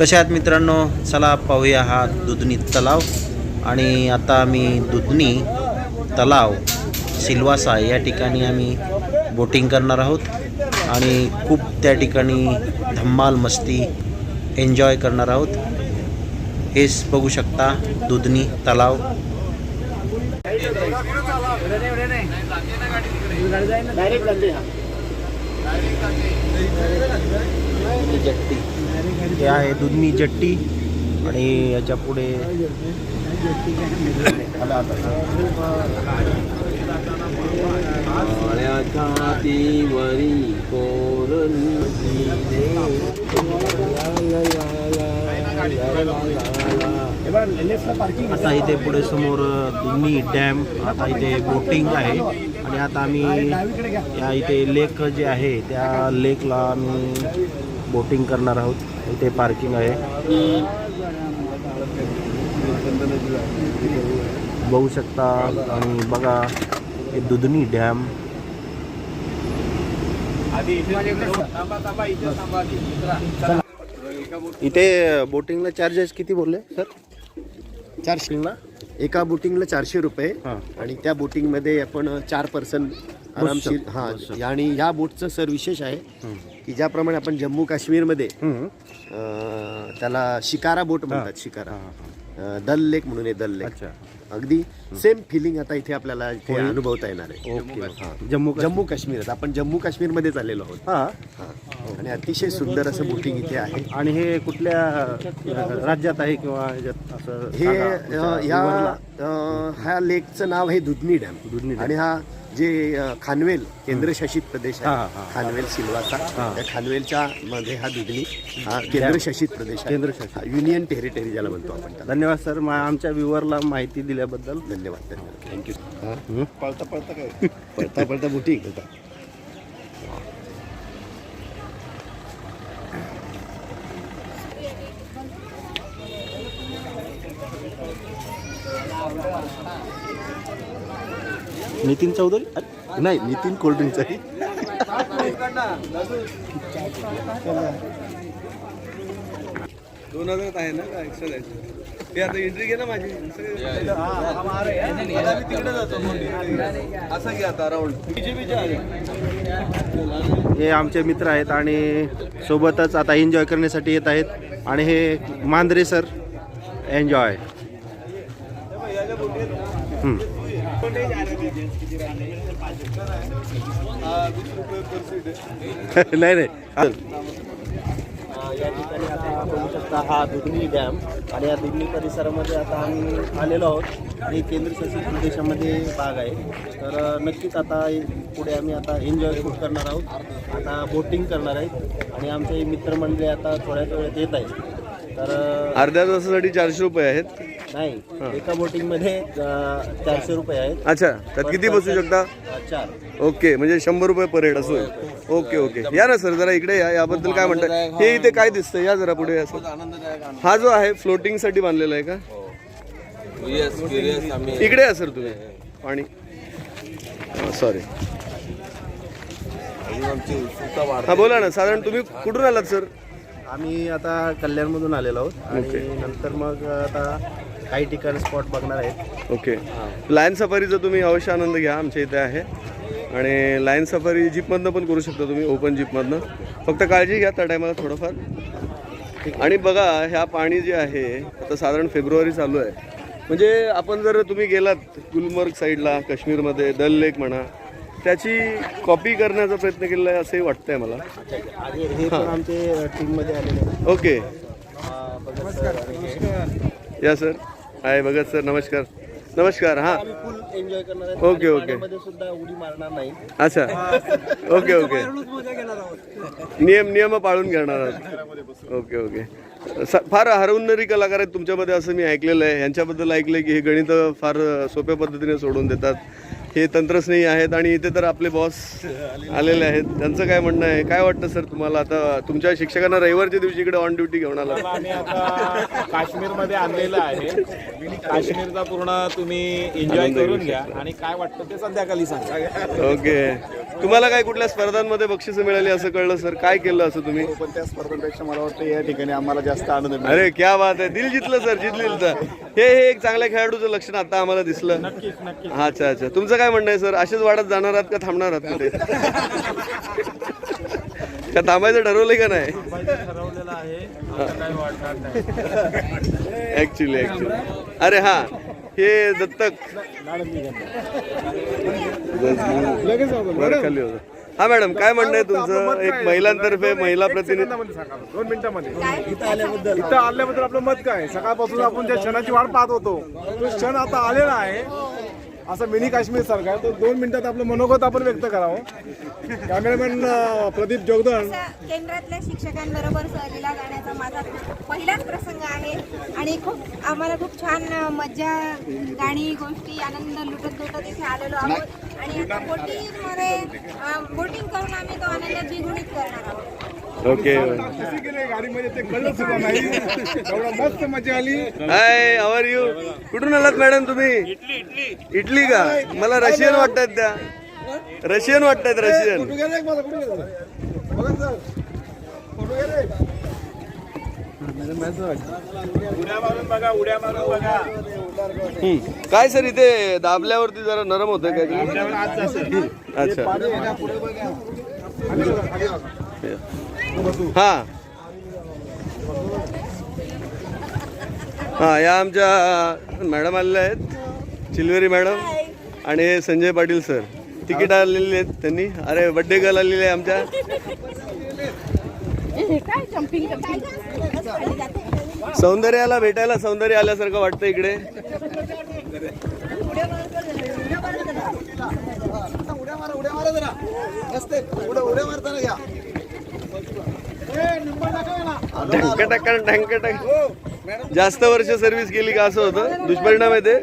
कशा आहात मित्रांनो? चला पाहूया हा दुधनी तलाव. आणि आता आम्ही दुधनी तलाव सिल्वासा या ठिकाणी आम्ही बोटिंग करणार आहोत. आणि खूप त्या ठिकाणी धम्माल मस्ती एन्जॉय करणार आहोत. हेच बघू शकता दुधनी तलाव. जट्टी. हे आहे दुधनी जट्टी आणि याच्यापुढे आता इथे पुढे समोर दुधनी डॅम आता इथे बोटिंग आहे. आणि आता आम्ही या इथे लेक जे आहे त्या लेकला आम्ही बोटिंग करणार आहोत. इथे पार्किंग आहे. बघू शकता. आणि बघा हे दुधनी डॅम. इथे बोटिंगला चार्जेस किती बोलले सर? चारशे. एका बोटिंगला चारशे रुपये. आणि त्या बोटिंगमध्ये आपण चार पर्सन आरामशीर हां आणि ह्या बोटचं सर विशेष आहे की ज्याप्रमाणे आपण जम्मू काश्मीरमध्ये अं, त्याला शिकारा बोट म्हणतात शिकारा. दल लेक म्हणून आहे दल लेक. अच्छा. अगदी सेम फिलिंग आता इथे आपल्याला इथे अनुभवता येणार आहे. ओके. जम्मू जम्मू काश्मीर. आपण जम्मू काश्मीरमध्ये चाललेलो आहोत. हां. आणि अतिशय सुंदर असं बोटिंग इथे आहे. आणि हे कुठल्या राज्यात आहे किंवा हे या ह्या लेकचं नाव आहे दुधनी डॅम. दुधनी डॅम. आणि हा जे खानवेल केंद्रशासित प्रदेश हा, आहे. खानवेल सिल्वासा. हा. त्या खानवेलच्या मध्ये हा दुधनी हा केंद्रशासित प्रदेश केंद्रशासित. युनियन टेरिटरी ज्याला म्हणतो आपण धन्यवाद सर. मा आमच्या व्ह्युअरला माहिती दिल्याबद्दल. धन्यवाद धन्यवाद. थँक्यू. पळता पळता काय? पळता पळता बुटिंग होता नितीन चौधरी? नाही नितीन कोल्ड्रिंकचा दोन हजारात आहे ना का एक्स्ट्रा द्यायचं? ते आता एंट्री घे ना माझी. तिकडे जातो असं घे आता राऊंड हे आमचे मित्र आहेत आणि सोबतच आता एन्जॉय करण्यासाठी येत आहेत. आणि हे मांजरे सर एन्जॉय. नाही नाही. या ठिकाणी आता बघू शकता हा दुधनी डॅम आणि या दुधनी परिसरामध्ये आता आम्ही आलेलो आहोत. आणि केंद्रशासित प्रदेशामध्ये भाग आहे. तर नक्कीच आता पुढे आम्ही आता एन्जॉय खूप करणार आहोत. आता बोटिंग करणार आहेत. आणि आमचे मित्रमंडळी आता थोड्याच वेळात येत आहेत. तर अर्ध्या तासासाठी चारशे रुपये आहेत. नाही एका बोटिंगमध्ये अ, चारशे रुपये आहेत. अच्छा त्यात किती बसू शकता? चार. ओके म्हणजे शंभर रुपये पर हेड असो ओके ओके. या ना सर जरा इकडे या याबद्दल काय म्हणताय हे इथे काय दिसतंय? या जरा पुढे असं हा जो आहे फ्लोटिंगसाठी बांधलेला आहे का? इकडे या सर तुम्ही. पाणी. सॉरी हा बोला ना साधारण तुम्ही कुठून आलात सर? आम्ही आता कल्याणमधून आलेलो आहोत. आणि नंतर मग आता काही ठिकाणी स्पॉट बघणार आहेत. ओके लायन सफारीचा तुम्ही अवश्य आनंद घ्या आमच्या इथे आहे. आणि लायन सफारी जीपमधनं पण करू शकता तुम्ही ओपन जीपमधनं फक्त काळजी घ्या त्या टायमाला थोडंफार. आणि बघा ह्या पाणी जे आहे आता साधारण फेब्रुवारी चालू आहे. म्हणजे आपण जर तुम्ही गेलात गुलमर्ग साईडला काश्मीरमध्ये दल लेक म्हणा त्याची कॉपी करण्याचा प्रयत्न केलेला आहे असंही वाटतंय मला. हे आमचे टीममध्ये आलेले ओके. या सर हाय भगत सर नमस्कार. नमस्कार हां. आम्ही फुल एन्जॉय करणार आहेत ओके, ओके. पाण्यामध्ये सुद्धा उडी मारणार नाही. अच्छा. Okay okay. नियम नियम पाळून घेणार आहात. Okay okay. स- फार हरवणारी कलाकार आहेत तुमच्यामध्ये असं मी ऐकलेलं आहे. यांच्याबद्दल ऐकलं की हे गणित फार सोप्या पद्धतीने सोडून देतात. हे तंत्रस्नेही आहेत आणि इथे तर आपले बॉस आलेले आहेत. त्यांचं काय म्हणणं आहे? काय वाटतं सर तुम्हाला? आता तुमच्या शिक्षकांना रविवारच्या दिवशी इकडे ऑन ड्युटी घेऊन आला. आम्ही आता काश्मीरमध्ये आणलेलं आहे. काश्मीरचा पूर्ण तुम्ही एन्जॉय करून घ्या. आणि काय वाटतं ते संध्याकाळी सांगा. ओके तुम्हाला काय कुठल्या स्पर्धांमध्ये बक्षिसं मिळाली असं कळलं सर काय केलं असं तुम्ही? पण त्या स्पर्धांपेक्षा मला वाटतं या ठिकाणी आम्हाला जास्त आनंद अरे क्या बात आहे. दिल जितलं सर जितलं हे हे एक चांगल्या खेळाडूचं लक्षण आता आम्हाला दिसलं. हा, अच्छा अच्छा. तुमचं काय म्हणणं आहे सर? असेच वाढत जाणार आहात का थांबणार आहात कुठे? का थांबायचं ठरवलंय का नाही? ऍक्च्युली ऍक्च्युली अरे हा हे दत्तक. खाली होतं. हा मॅडम काय म्हणणं आहे तुमचं? एक महिलांतर्फे महिला प्रतिनिधी दोन मिनिटांमध्ये. इथं आल्याबद्दल आपलं मत काय? सकाळपासून आपण ज्या क्षणाची वाट पाहत होतो तो क्षण आता आलेला आहे. असं मिनी काश्मीर सारखा आहे. तो दोन मिनिटात आपलं मनोगत आपण व्यक्त करावं. कॅमेरामॅन प्रदीप जोगदण केंद्रातल्या शिक्षकांबरोबर सहलीला जाण्याचा माझा पहिलाच प्रसंग आहे. आणि खूप आम्हाला खूप छान मज्जा गाणी गोष्टी आनंद लुटत लुटत इथे आलेलो आहोत. आणि आता बोटिंगमध्ये बोटिंग करून आम्ही तो आनंद द्विगुणित करणार आहोत. ओके कशी गेले गाडीमध्ये ते कळलं सुद्धा नाही. एवढं मस्त मजा आली. हाय आवर यू कुठून आलात मॅडम तुम्ही? इटली का? मला रशियन वाटतात त्या. रशियन वाटतात रशियन. कुठे गेले मला कुठे गेले? बघा सर फोटो गेले? उड्या मारून बघा उड्या मारून बघा. हम्म. काय सर इथे दाबल्यावरती जरा नरम होतं काय अच्छा. हा. हा या आमच्या मॅडम आलेल्या आहेत. चिलवेरी मॅडम आणि हे संजय पाटील सर. तिकीट आलेली आहेत त्यांनी. अरे बड्डे गर्ल आलेली आहे आमच्या. सौंदर्याला भेटायला सौंदर्य आल्यासारखं वाटतं इकडे. ढंक टक्कन ढंक टक जास्त वर्ष सर्व्हिस केली का असं होतं? दुष्परिणाम आहे ते?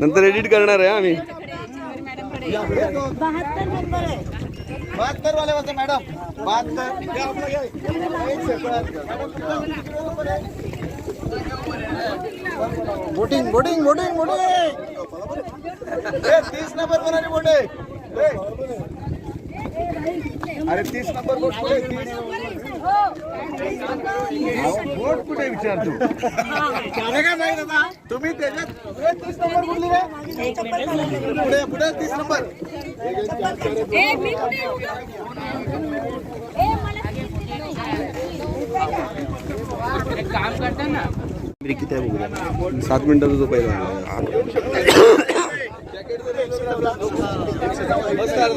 नंतर एडिट करणार आहे आम्ही बहात्तर वाले मॅडम. बहात्तर. Boating boating boating boating. तीस नंबर कोणाची बोट? आहे अरे तीस नंबर बोट कुठे तीस? बोट कुठे विचारतो माहीत आता? तुम्ही त्याच्यात तीस नंबर रे पुढे पुढे तीस नंबर. सात मिनिटाचा जो पहिला नमस्कार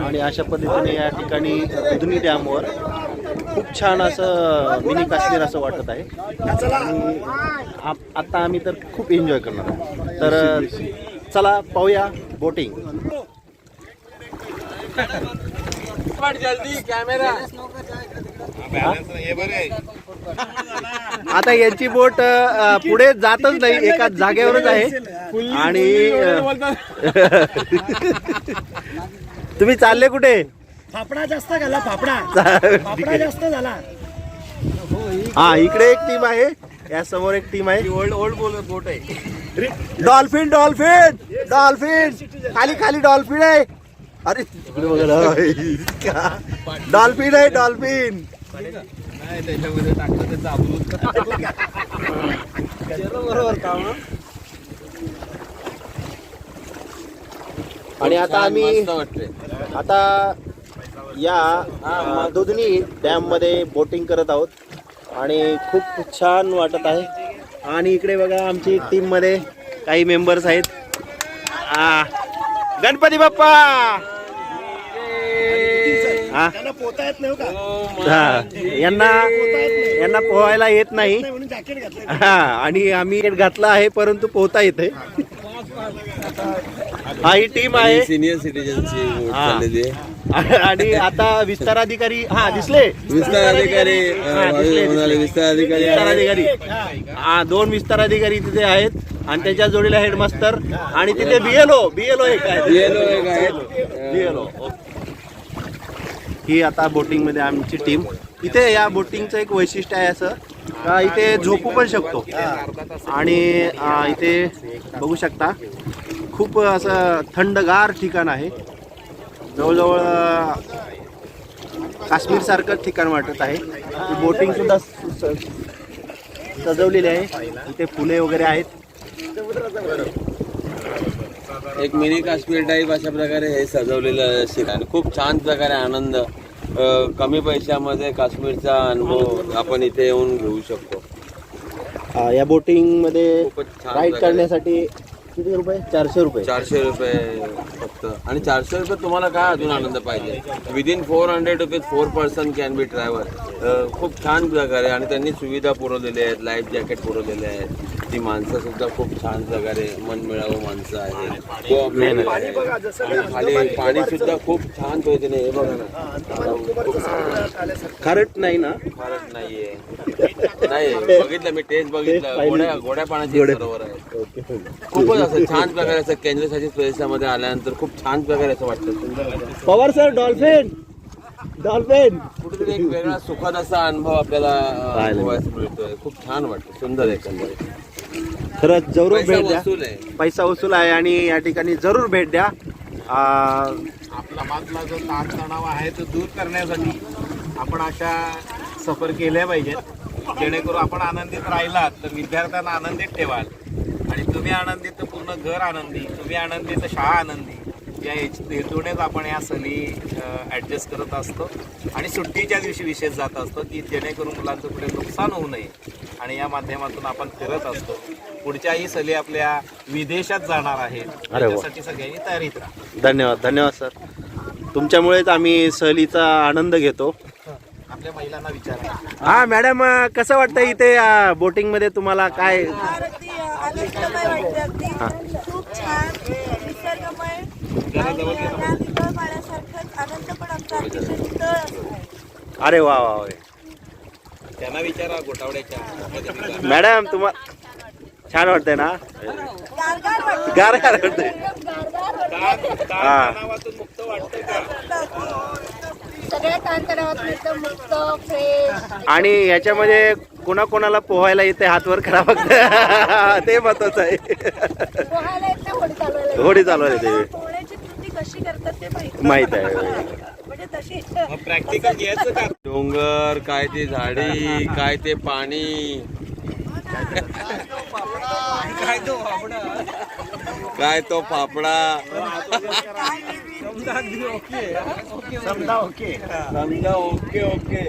आणि अशा पद्धतीने या ठिकाणी दुधनी डॅमवर खूप छान असं मिनी काश्मीर असं वाटत आहे. आता आम्ही तर खूप एन्जॉय करणार आहोत. तर चला पाहूया बोटिंग आता यांची बोट पुढे जातच नाही एका जागेवरच आहे. आणि तुम्ही चालले कुठे? फापडा जास्त झाला फापडा. फापडा जास्त झाला. हा इकडे एक टीम आहे. या समोर एक टीम आहे. ओल्ड ओल्ड बोट आहे. Dolphin dolphin! डॉल्फिन! खाली खाली डॉल्फिन आहे. अरे तिकडे बघा डॉल्फिन! आहे डॉल्फिन आणि आता आम्ही आता या दुधनी डॅममध्ये बोटिंग करत आहोत. आणि खूप छान वाटत आहे. आणि इकडे बघा आमची टीममध्ये काही मेंबर्स आहेत. आ, गणपती बाप्पा! हा. येत नाही का? हा. यांना यांना पोहायला येत नाही. हा आणि आम्ही घातला आहे परंतु पोहता येते हा ही टीम आहे. सिनियर सिटीजनची वोट हा. आहे आणि आता विस्तार अधिकारी हा दिसले. विस्तार अधिकारी अं, हा, दिसले, म्हणाले दिसले. विस्तार अधिकारी विस्तार आहे. अधिकारी. हा दोन विस्तार अधिकारी तिथे आहेत. आणि त्याच्या जोडीला हेडमास्टर आणि तिथे बीएलओ बीएलओ एक आहे. BLO एक आहेत. बीएलओ ही आता बोटिंगमध्ये आमची टीम. इथे या बोटिंगचं एक वैशिष्ट्य आहे असं. का इथे झोपू पण शकतो. आणि इथे बघू शकता खूप असं थंडगार ठिकाण आहे. जवळजवळ काश्मीरसारखंच ठिकाण वाटत आहे. बोटिंगसुद्धा स- सजवलेली आहे. इथे फुले वगैरे आहेत. एक मिनी काश्मीर टाईप अशा प्रकारे हे सजवलेलं ठिकाण. खूप छान प्रकारे आनंद. कमी पैशामध्ये काश्मीरचा अनुभव आपण इथे येऊन घेऊ शकतो. या बोटिंगमध्ये खूपच छान राईड प्रकारे. करण्यासाठी किती रुपये? चारशे रुपये. चारशे रुपये फक्त. आणि चारशे रुपये तुम्हाला काय अजून आनंद पाहिजे? Within four hundred rupees four person can be driver खूप छान प्रकारे. आणि त्यांनी सुविधा पुरवलेल्या आहेत लाईफ जॅकेट पुरवलेले आहेत. ती माणसं सुद्धा खूप छान प्रकारे मन मिळावं माणसं आहेत. खूप आणि खाली पाणी सुद्धा खूप छान पद्धतीने हे बघा ना. खारट नाही ना? फारच नाहीये. नाही बघितलं मी टेस्ट बघितलं. गोड्या गोड्या पाण्याचे सरोवर आहे. खूपच असं छान प्रकारे असं केंद्रशासित प्रदेशामध्ये आल्यानंतर खूप छान प्रकारे असं वाटतं. पवार सर डॉल्फिन डॉल्फिन कुठेतरी एक वेगळा सुखद असा अनुभव आपल्याला मिळतोय. खूप छान वाटतं. सुंदर एकंदरीत. खरंच जरूर भेट द्या. पैसा वसूल आहे आणि या ठिकाणी जरूर भेट द्या. आपला मागला जो ताणतणाव आहे तो दूर करण्यासाठी आपण अशा सफर केल्या पाहिजेत. जेणेकरून आपण आनंदित राहिलात तर विद्यार्थ्यांना आनंदित ठेवाल. आणि तुम्ही आनंदित तर पूर्ण घर आनंदी तुम्ही आनंदी तर शाळा आनंदी. या हेतूनेच आपण या सहली ॲडजस्ट करत असतो. आणि सुट्टीच्या दिवशी विशेष जात असतो की जेणेकरून मुलांचं पुढे नुकसान होऊ नये. आणि या माध्यमातून आपण फिरत असतो. पुढच्याही सहली आपल्या विदेशात जाणार आहेत अरे वा. त्याच्यासाठी सगळ्यांनी तयारीत राहा. धन्यवाद धन्यवाद सर. तुमच्यामुळेच आम्ही सहलीचा आनंद घेतो. आपल्या महिलांना विचारा. हा मॅडम अं, कसं वाटतं इथे बोटिंगमध्ये तुम्हाला काय? अगदी आनंदमय वाटते. अगदी खूप छान निसर्गमय. पाण्यासारखंच पण आमचा अतिशय अरे वा वा वा. त्यांना विचारा गोटावड्याच्या मॅडम तुम्हा छान वाटतंय ना? गारगार वाटतं गार गार वाटतंय. गारगार वाटतं हा. तणावातून मुक्त वाटतं का सगळ्या ताणतणावात एकदम मुक्त फ्रेश. आणि याच्यामध्ये कोणाकोणाला पोहायला येते हात वर करा फक्त. ते महत्वाचं आहे. पोहायला येत नाही होडी चालवायला होडी चालवायला येते. कशी करतात ते माहिती माहीत आहे. म्हणजे तशी. मग प्रॅक्टिकल घ्यायचं का? डोंगर काय ते झाडी काय ते पाणी. काय तो फाफडा? समजा ओके. ओके.